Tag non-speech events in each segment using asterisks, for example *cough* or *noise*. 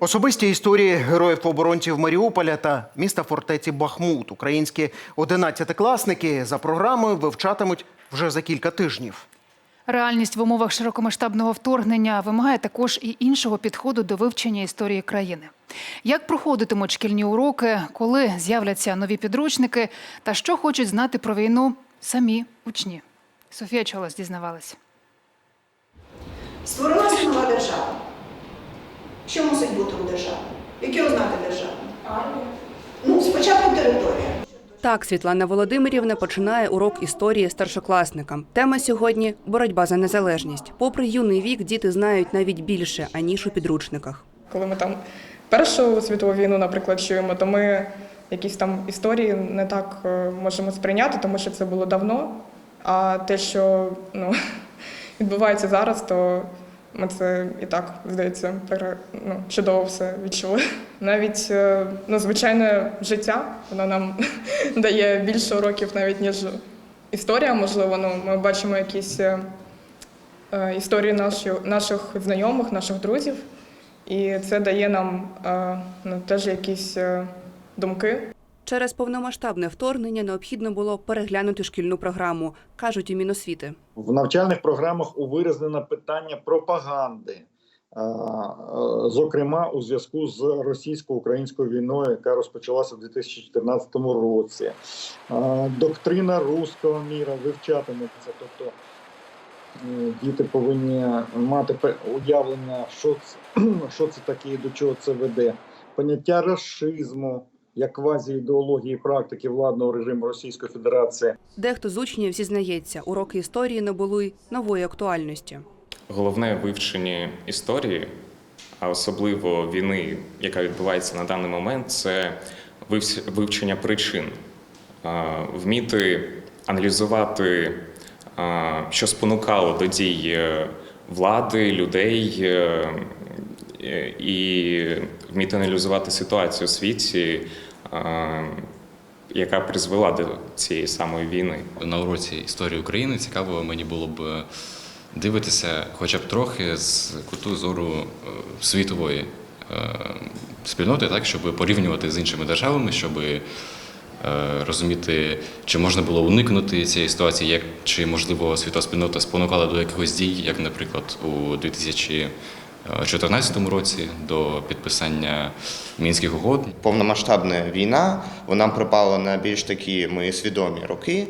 Особисті історії героїв-оборонців Маріуполя та міста фортеці Бахмут. Українські одинадцятикласники за програмою вивчатимуть вже за кілька тижнів. Реальність в умовах широкомасштабного вторгнення вимагає також і іншого підходу до вивчення історії країни. Як проходитимуть шкільні уроки, коли з'являться нові підручники, та що хочуть знати про війну самі учні? Софія Чолос дізнавалась. Створилася нова держава. Що мусить бути у державі? Які ознаки держави? Ну, спочатку територія. Так, Світлана Володимирівна починає урок історії старшокласникам. Тема сьогодні боротьба за незалежність. Попри юний вік, діти знають навіть більше аніж у підручниках. Коли ми там Першу світову війну, наприклад, чуємо, то ми якісь там історії не так е, можемо сприйняти, тому що це було давно. А те, що ну, *laughs* відбувається зараз, то ми це і так, здається, ну, чудово все відчули. *laughs* Навіть е, ну, звичайне життя, воно нам *laughs* дає більше уроків навіть, ніж історія, можливо. Ну, ми бачимо якісь е, е, історії наші, наших знайомих, наших друзів. І це дає нам е, ну, теж якісь е, думки. Через повномасштабне вторгнення необхідно було переглянути шкільну програму, кажуть у Міносвіти. В навчальних програмах увиразнено питання пропаганди, е, е, зокрема у зв'язку з російсько-українською війною, яка розпочалася в 2014 році. Е, Доктрина руського міра вивчатиметься, тобто діти повинні мати уявлення, що це, *clears throat* що це таке і до чого це веде. Поняття расизму як квазіідеології практики владного режиму Російської Федерації. Дехто з учнів зізнається, уроки історії набули нової актуальності. Головне в вивченні історії, а особливо війни, яка відбувається на даний момент, це вивчення причин, вміти аналізувати, що спонукало до дій е, влади, людей, е, і вміти аналізувати ситуацію у світі, яка призвела до цієї самої війни. на уроці історії України цікаво мені було б е, дивитися хоча б трохи з куту зору е, світової е, спільноти, так щоб порівнювати з іншими державами, щоб е, розуміти, чи можна було уникнути цієї ситуації, як чи можливо світова спільнота спонукала до якихось дій, як, наприклад, у 2014 році до підписання мінських угод. повномасштабна війна вона припала на більш такі мої свідомі роки.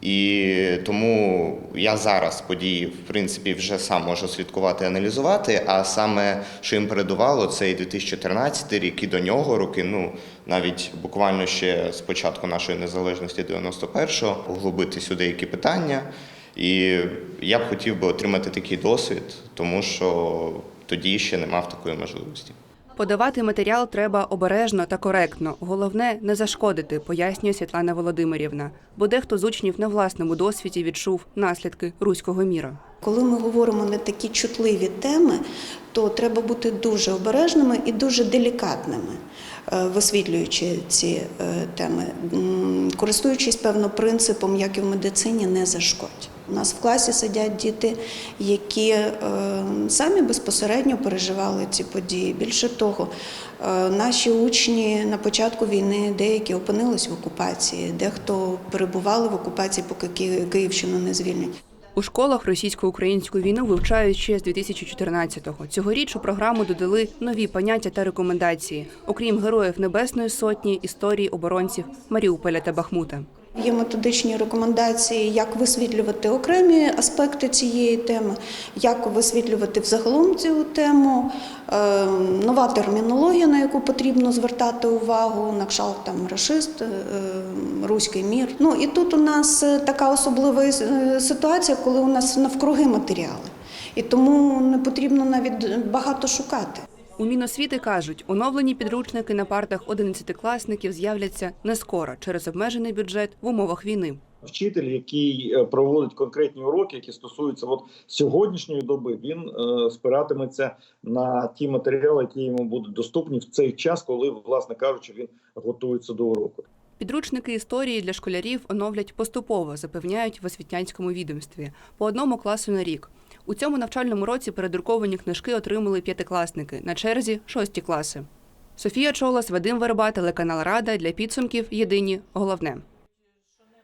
І тому я зараз події, в принципі, вже сам можу слідкувати, аналізувати. А саме, що їм передувало, це і 2013 рік, і до нього роки. Ну навіть буквально ще з початку нашої незалежності 91-го, углубитись у деякі питання. І я б хотів би отримати такий досвід, тому що тоді ще не мав такої можливості. Подавати матеріал треба обережно та коректно. Головне не зашкодити, пояснює Світлана Володимирівна. Бо дехто з учнів на власному досвіді відчув наслідки руського міра. Коли ми говоримо на такі чутливі теми, то треба бути дуже обережними і дуже делікатними, е, висвітлюючи ці е, теми, користуючись певно принципом, як і в медицині, не зашкодь. У нас в класі сидять діти, які е, самі безпосередньо переживали ці події. Більше того, е, наші учні на початку війни деякі опинились в окупації, дехто перебували в окупації, поки Ки- Київщину не звільнять. У школах російсько-українську війну вивчають ще з 2014-го. Цьогоріч у програму додали нові поняття та рекомендації, окрім героїв Небесної Сотні, історії оборонців Маріуполя та Бахмута. Є методичні рекомендації, як висвітлювати окремі аспекти цієї теми, як висвітлювати взагалом цю тему, е, нова термінологія, на яку потрібно звертати увагу, на кшталт там рашист, е, руський мір. Ну і тут у нас е, така особлива е, ситуація, коли у нас навкруги матеріали. І тому не потрібно навіть багато шукати. У Міносвіти кажуть, оновлені підручники на партах 11-класників з'являться не скоро через обмежений бюджет в умовах війни. Вчитель, який е, проводить конкретні уроки, які стосуються от сьогоднішньої доби, він е, спиратиметься на ті матеріали, які йому будуть доступні в цей час, коли, власне кажучи, він готується до уроку. Підручники історії для школярів оновлять поступово, запевняють в освітянському відомстві по одному класу на рік. У цьому навчальному році передруковані книжки отримали п'ятикласники. На черзі шості класи. Софія Чолас, Вадим Верба, телеканал Рада для підсумків. Єдині головне.